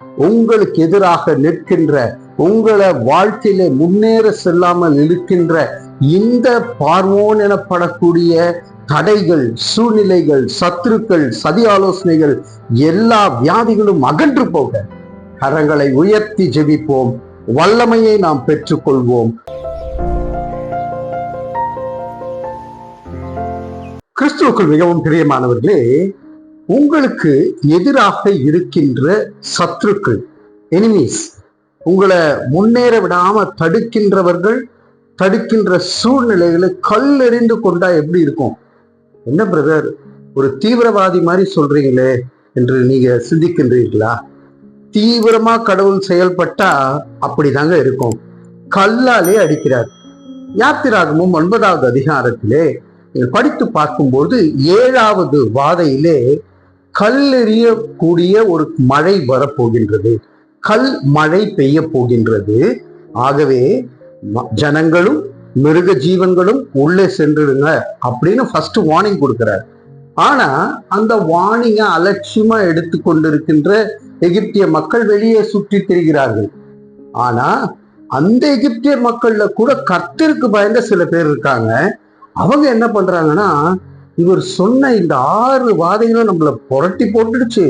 உங்களுக்கு எதிராக நிற்கின்ற உங்களை வாழ்க்கையில முன்னேற செல்லாமல் இருக்கின்ற இந்த பார்வோன் எனப்படக்கூடிய தடைகள் சூழ்நிலைகள் சத்துருக்கள் சதி ஆலோசனைகள் எல்லா வியாதிகளும் அகன்று போக. கரங்களை உயர்த்தி ஜெபிப்போம். வல்லமையை நாம் பெற்றுக்கொள்வோம். கிறிஸ்துவுக்குள் மிகவும் பிரியமானவர்களே உங்களுக்கு எதிராக இருக்கின்ற சத்துருக்கள் எனிமீஸ் உங்களை முன்னேற விடாம தடுக்கின்றவர்கள் தடுக்கின்ற சூழ்நிலைகளை கல்லெறிந்து கொண்டா எப்படி இருக்கும்? என்ன பிரதர் ஒரு தீவிரவாதி மாதிரி சொல்றீங்களே என்று நீங்க சிந்திக்கின்றீர்களா? தீவிரமா கடவுள் செயல்பட்டா அப்படிதாங்க இருக்கும். கல்லாலே அடிக்கிறார். யாத்திராகமும் ஒன்பதாவது அதிகாரத்திலே நீங்கள் படித்து பார்க்கும்போது ஏழாவது வாதையிலே கல்லெறியக்கூடிய ஒரு மழை வரப்போகின்றது. கல் மழை பெய்ய போகின்றது. ஆகவே ம- ஜனங்களும் மிருக ஜீவன்களும் உள்ளே சென்றுடுங்க அப்படின்னு ஃபர்ஸ்ட் வார்னிங் கொடுக்கிறார். ஆனா அந்த வார்னிங்க அலட்சியமா எடுத்து கொண்டிருக்கின்ற எகிப்திய மக்கள் வெளியே சுற்றி திரிகிறார்கள். ஆனா அந்த எகிப்திய மக்கள்ல கூட கர்த்தருக்கு பயந்த சில பேர் இருக்காங்க. அவங்க என்ன பண்றாங்கன்னா இவர் சொன்ன இந்த ஆறு வாதைகளும் நம்மள புரட்டி போட்டுடுச்சு.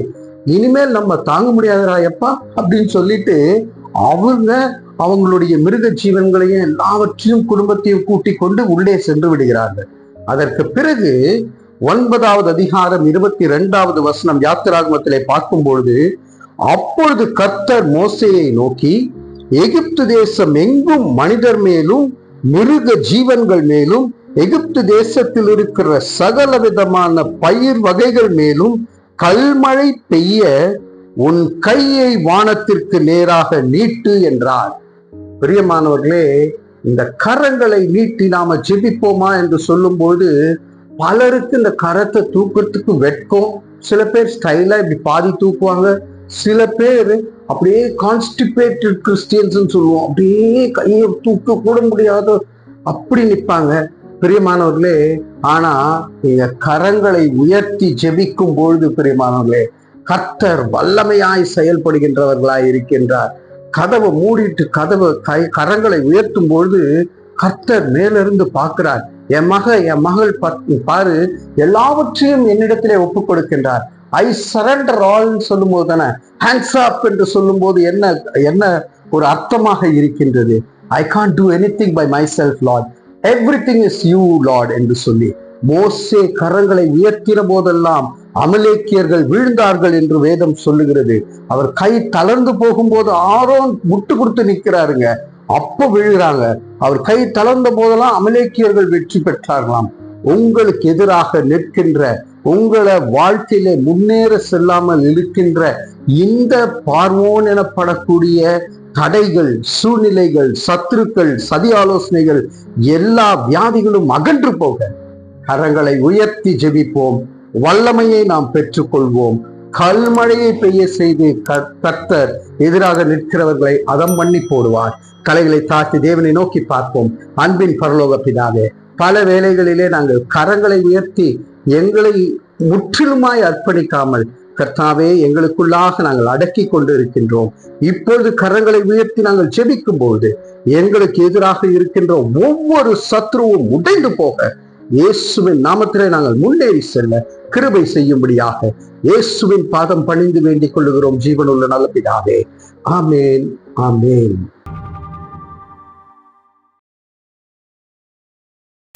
இனிமேல் நம்ம தாங்க முடியாதரா எப்பா அப்படின்னு சொல்லிட்டு அவங்க அவங்களுடைய மிருக ஜீவன்களையும் எல்லாவற்றையும் குடும்பத்தையும் கூட்டி கொண்டு உள்ளே சென்று விடுகிறார்கள். அதற்கு பிறகு ஒன்பதாவது அதிகாரம் இருபத்தி இரண்டாவது வசனம் யாத்திராகமத்திலே பார்க்கும் பொழுது அப்பொழுது கர்த்தர் மோசையை நோக்கி எகிப்து தேசம் எங்கும் மனிதர் மேலும் மிருக ஜீவன்கள் மேலும் எகிப்து தேசத்தில் இருக்கிற சகல விதமான பயிர் வகைகள் மேலும் கல்மழை பெய்ய உன் கையை வானத்திற்கு நேராக நீட்டு என்றார். பிரியமானவர்களே இந்த கரங்களை நீட்டி நாம ஜெபிப்போமா என்று சொல்லும்போது பலருக்கு இந்த கரத்தை தூக்கிறதுக்கு வெட்கம். சில பேர் ஸ்டைலா இப்படி பாதி தூக்குவாங்க. சில பேர் அப்படியே கான்ஸ்டிபேட்டட் கிறிஸ்டியன்ஸ் சொல்லுவோம். அப்படியே கையை தூக்க கூட முடியாத அப்படி நிற்பாங்க பிரியமானவர்களே ஆனா நீங்க கரங்களை உயர்த்தி ஜெபிக்கும் பொழுது பிரியமானவர்களே கர்த்தர் வல்லமையாய் செயல்படுகின்றவர்களாய் இருக்கின்றார். கதவை மூடிட்டு கதவை கை கரங்களை உயர்த்தும் பொழுது கர்த்தர் மேலிருந்து பார்க்கிறார். என் மக என் மகள் பாரு எல்லாவற்றையும் என்னிடத்திலே ஒப்பு கொடுக்கின்றார் ஐ சரண்டர் ஆல் சொல்லும் போது தானே ஹேண்ட்ஸ் அப் என்று சொல்லும் போது என்ன என்ன ஒரு அர்த்தமாக இருக்கின்றது? I can do anything by myself Lord everything is you Lord என்று சொல்லி மோசே கரங்களை உயர்த்தின போதெல்லாம் அமலேக்கியர்கள் வீழ்ந்தார்கள் என்று வேதம் சொல்லுகிறது. அவர் கை தளர்ந்து போகும்போது ஆரோன் முட்டு கொடுத்து நிற்கிறாருங்க. அப்ப விழுகிறாங்க. அவர் கை தளர்ந்த போதெல்லாம் அமலேக்கியர்கள் வெற்றி பெற்றார்களாம். உங்களுக்கு எதிராக நிற்கின்ற உங்களை வாழ்க்கையில முன்னேற செல்லாமல் இருக்கின்ற இந்த பார்வோன் எனப்படக்கூடிய தடைகள் சூழ்நிலைகள் சத்துருக்கள் சதி ஆலோசனைகள் எல்லா வியாதிகளும் அகன்று போக. கரங்களை உயர்த்தி ஜெபிப்போம். வல்லமையை நாம் பெற்றுக்கொள்வோம். கல்மழையை பெய்ய செய்து கர்த்தர் எதிராக நிற்கிறவர்களை அதம் பண்ணி போடுவார். கலைகளை தாழ்த்தி தேவனை நோக்கி பார்ப்போம். அன்பின் பரலோக பிதாவே பல வேளைகளிலே நாங்கள் கரங்களை உயர்த்தி எங்களை முற்றிலுமாய் அர்ப்பணிக்காமல் கர்த்தாவே எங்களுக்குள்ளாக நாங்கள் அடக்கி கொண்டு இருக்கின்றோம் இப்பொழுது கரங்களை உயர்த்தி நாங்கள் செபிக்கும் பொழுது எங்களுக்கு எதிராக இருக்கின்ற ஒவ்வொரு சத்ருவும் உடைந்து போக இயேசுவின் நாமத்திலே நாங்கள் முன்னேறி செல்ல கிருபை செய்யும்படியாக இயேசுவின் பாதம் பணிந்து வேண்டிக் கொள்ளுகிறோம். ஜீவனுள்ள நல்ல பிதாவே. ஆமேன் ஆமேன்.